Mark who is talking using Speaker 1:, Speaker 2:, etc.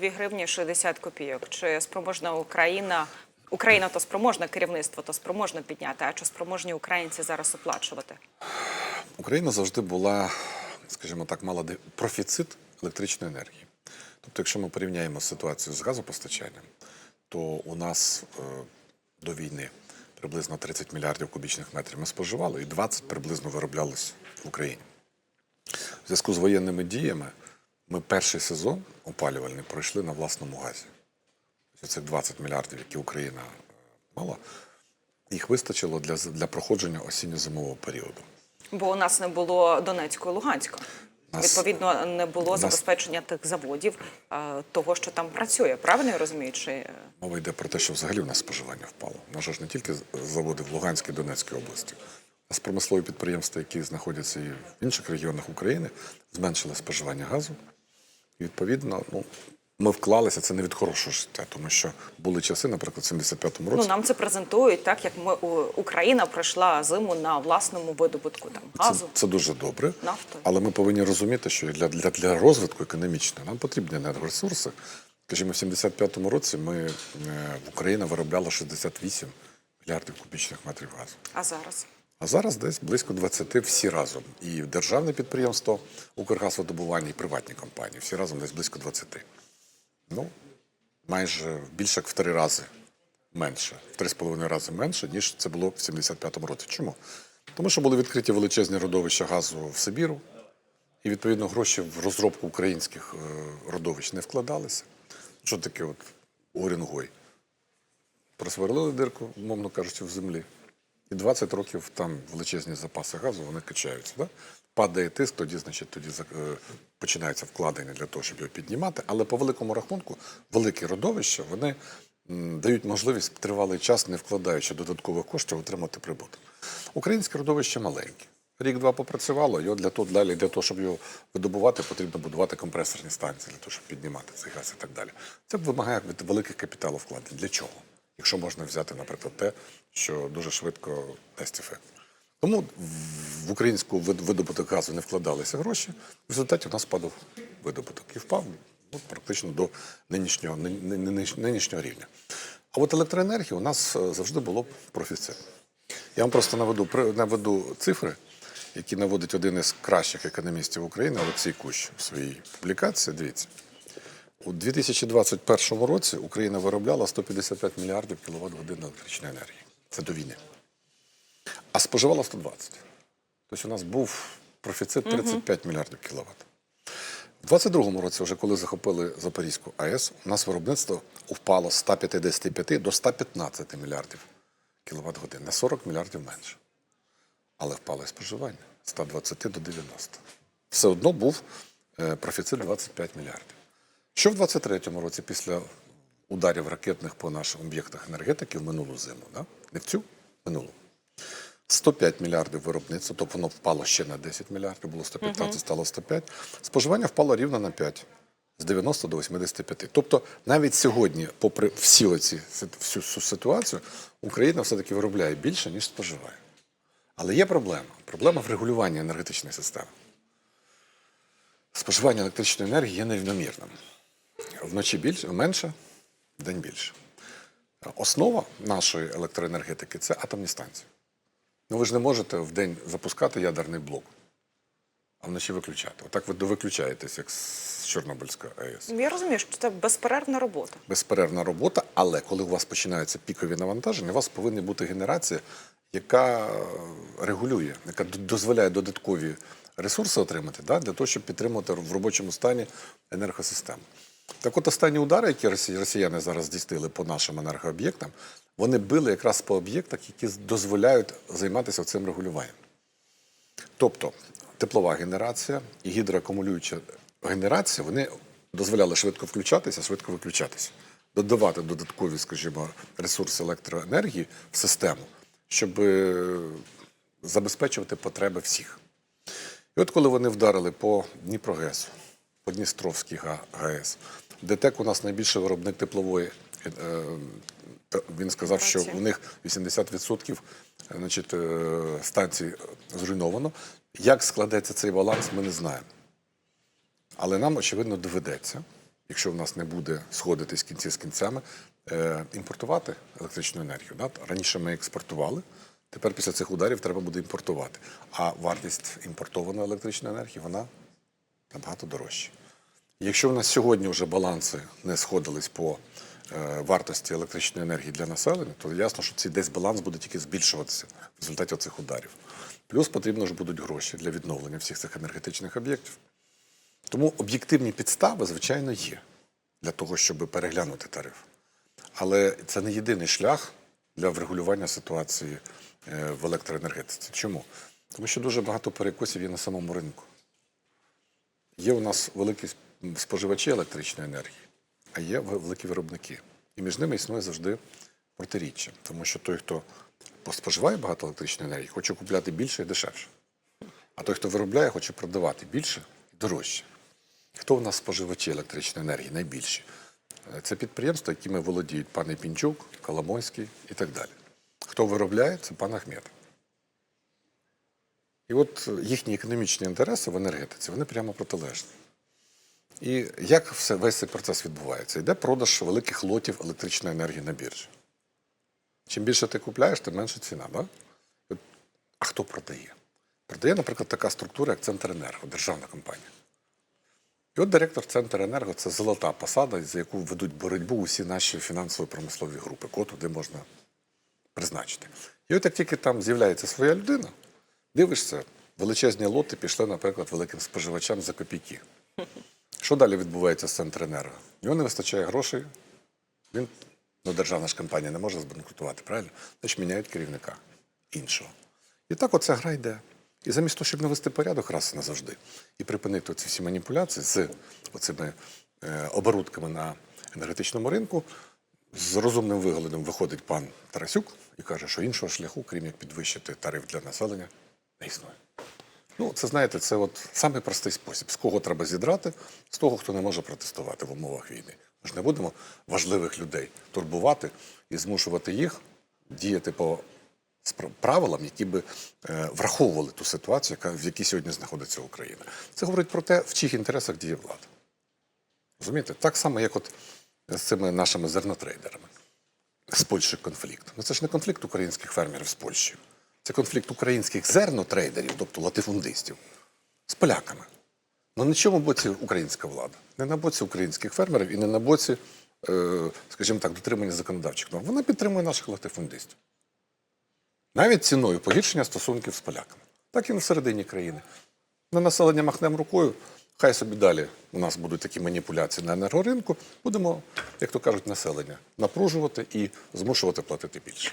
Speaker 1: 2 гривні 60 копійок. Чи спроможна Україна? Україна то спроможна керівництво, то спроможно підняти. А чи спроможні українці зараз оплачувати?
Speaker 2: Україна завжди була, скажімо так, мала профіцит електричної енергії. Тобто, якщо ми порівняємо ситуацію з газопостачанням, то у нас е, до війни приблизно 30 мільярдів кубічних метрів ми споживали, і 20 приблизно вироблялось в Україні. В зв'язку з воєнними діями ми перший сезон опалювальний пройшли на власному газі. Цих 20 мільярдів, які Україна е, мала, їх вистачило для, для проходження осінньо-зимового періоду.
Speaker 1: Бо у нас не було Донецького і Луганського.
Speaker 2: Нас-
Speaker 1: Відповідно, не було
Speaker 2: нас-
Speaker 1: забезпечення тих заводів, е, того, що там працює. Правильно я розумію? Чи
Speaker 2: Мова йде про те, що взагалі в нас споживання впало. У нас ж не тільки заводи в Луганській Донецькій області. У нас промислові підприємства, які знаходяться і в інших регіонах України, зменшили споживання газу. І відповідно, ну, ми вклалися це не від хорошого життя, тому що були часи, наприклад, в 75-му році.
Speaker 1: ну нам це презентують так, як ми Україна пройшла зиму на власному видобутку там
Speaker 2: Це,
Speaker 1: газу.
Speaker 2: це дуже добре.
Speaker 1: Нафту.
Speaker 2: Але ми повинні розуміти, що для, для, для розвитку економічного нам потрібні енергоресурси. Скажімо, в 75-му році ми, е, Україна виробляла 68 мільярдів кубічних метрів газу.
Speaker 1: А зараз
Speaker 2: А зараз десь близько 20 всі разом. І державне підприємство Укргазвидобування, і приватні компанії. Всі разом десь близько 20. Ну, майже більше як в три рази менше, в три з половиною рази менше, ніж це було в 75-му році. Чому? Тому що були відкриті величезні родовища газу в Сибіру, і відповідно гроші в розробку українських е, родовищ не вкладалися. Що таке от Орінгой? Просверлили дирку, умовно кажучи, в землі. І 20 років там величезні запаси газу, вони качаються. Да? Падає тиск, тоді, значить, тоді е, починається вкладення для того, щоб його піднімати. Але по великому рахунку, великі родовища вони дають можливість тривалий час, не вкладаючи додаткових коштів, отримати прибуток. Українське родовище маленьке. Рік-два попрацювало, його для того, далі, для того, щоб його видобувати, потрібно будувати компресорні станції, для того, щоб піднімати цей газ і так далі. Це вимагає великих капіталовкладень. Для чого? Якщо можна взяти, наприклад, те, що дуже швидко дасть ефект. Тому в українську видобуток газу не вкладалися гроші. В результаті у нас падав видобуток і впав ну, практично до нинішнього, ни- ни- ни- нинішнього рівня. А от електроенергії у нас е, завжди було профіцит. Я вам просто наведу, наведу цифри, які наводить один із кращих економістів України Олексій Кущ у своїй публікації. Дивіться. У 2021 році Україна виробляла 155 мільярдів кіловат годин електричної енергії. Це до війни. А споживала 120. Тобто у нас був профіцит 35 мільярдів кіловат. У 2022 році, вже коли захопили Запорізьку АЕС, у нас виробництво впало з 155 до 115 мільярдів кіловат годин, на 40 мільярдів менше. Але впало і споживання з 120 до 90. Все одно був е, профіцит 25 мільярдів. Що в 23-му році після ударів ракетних по наших об'єктах енергетики в минулу зиму, да? не в цю, минулу. 105 мільярдів виробництва, тобто воно впало ще на 10 мільярдів, було 115, стало 105. Споживання впало рівно на 5, з 90 до 85. Тобто навіть сьогодні, попри всі оці, всю цю ситуацію, Україна все-таки виробляє більше, ніж споживає. Але є проблема. Проблема в регулюванні енергетичної системи. Споживання електричної енергії є нерівномірним. Вночі більше, менше, день більше. Основа нашої електроенергетики це атомні станції. Ну ви ж не можете в день запускати ядерний блок, а вночі виключати. Отак ви довиключаєтесь, як з Чорнобильської АЕС.
Speaker 1: я розумію, що це безперервна робота.
Speaker 2: Безперервна робота, але коли у вас починаються пікові навантаження, у вас повинна бути генерація, яка е, регулює, яка дозволяє додаткові ресурси отримати да, для того, щоб підтримувати в робочому стані енергосистему. Так от останні удари, які росіяни зараз здійснили по нашим енергооб'єктам, вони били якраз по об'єктах, які дозволяють займатися цим регулюванням. Тобто теплова генерація і гідроакумулююча генерація вони дозволяли швидко включатися, швидко виключатися, додавати додаткові, скажімо, ресурси електроенергії в систему, щоб е, забезпечувати потреби всіх. І от коли вони вдарили по Дніпрогесу, по Дністровській ГАЕС, ДТЕК у нас найбільший виробник теплової. е, Він сказав, що у них 80% е, значить, е, станцій зруйновано. Як складеться цей баланс, ми не знаємо. Але нам, очевидно, доведеться, якщо в нас не буде сходитись кінці з кінцями, імпортувати електричну енергію. Раніше ми експортували, тепер після цих ударів треба буде імпортувати. А вартість імпортованої електричної енергії вона набагато дорожча. Якщо в нас сьогодні вже баланси не сходились по е, вартості електричної енергії для населення, то ясно, що цей десь баланс буде тільки збільшуватися в результаті цих ударів. Плюс потрібно ж будуть гроші для відновлення всіх цих енергетичних об'єктів. Тому об'єктивні підстави, звичайно, є для того, щоб переглянути тариф. Але це не єдиний шлях для врегулювання ситуації е, в електроенергетиці. Чому? Тому що дуже багато перекосів є на самому ринку. Є у нас великі споживачі електричної енергії, а є великі виробники. І між ними існує завжди протиріччя. Тому що той, хто споживає багато електричної енергії, хоче купляти більше і дешевше. А той, хто виробляє, хоче продавати більше і дорожче. Хто в нас споживачі електричної енергії найбільші? Е, Це підприємства, якими володіють пан Пінчук, Коломойський і так далі. Хто виробляє, це пан Ахметов. І от їхні економічні інтереси в енергетиці, вони прямо протилежні. І як все, весь цей процес відбувається? Йде продаж великих лотів електричної енергії на біржі. Чим більше ти купляєш, тим менше ціна. Да? А хто продає? Продає, наприклад, така структура, як Центренерго, державна компанія. І от директор Центренерго це золота посада, за яку ведуть боротьбу усі наші фінансово-промислові групи, кого можна призначити. І от як тільки там з'являється своя людина, дивишся, величезні лоти пішли, наприклад, великим споживачам за копійки. Що далі відбувається з Центренерго? Його не вистачає грошей, він, ну, державна ж компанія не може збанкрутувати, правильно? Значить, міняють керівника іншого. І так оця гра йде. І замість того, щоб навести порядок раз і назавжди і припинити ці всі маніпуляції з оцими е, оборудками на енергетичному ринку, з розумним виглядом виходить пан Тарасюк і каже, що іншого шляху, крім як підвищити тариф для населення, не існує. Ну, це знаєте, це от самий простий спосіб. З кого треба зідрати? З того, хто не може протестувати в умовах війни. Ми ж не будемо важливих людей турбувати і змушувати їх діяти по правилам, які би е, враховували ту ситуацію, яка, в якій сьогодні знаходиться Україна. Це говорить про те, в чиїх інтересах діє влада. Розумієте? Так само, як от з цими нашими зернотрейдерами. З Польщею конфлікт. Ну це ж не конфлікт українських фермерів з Польщею. Це конфлікт українських зернотрейдерів, тобто латифундистів, з поляками. Ну на чому боці українська влада? Не на боці українських фермерів і не на боці, е, скажімо так, дотримання законодавчих норм. Вона підтримує наших латифундистів. Навіть ціною погіршення стосунків з поляками. Так і на середині країни. На населення махнемо рукою, хай собі далі у нас будуть такі маніпуляції на енергоринку, будемо, як то кажуть, населення напружувати і змушувати платити більше.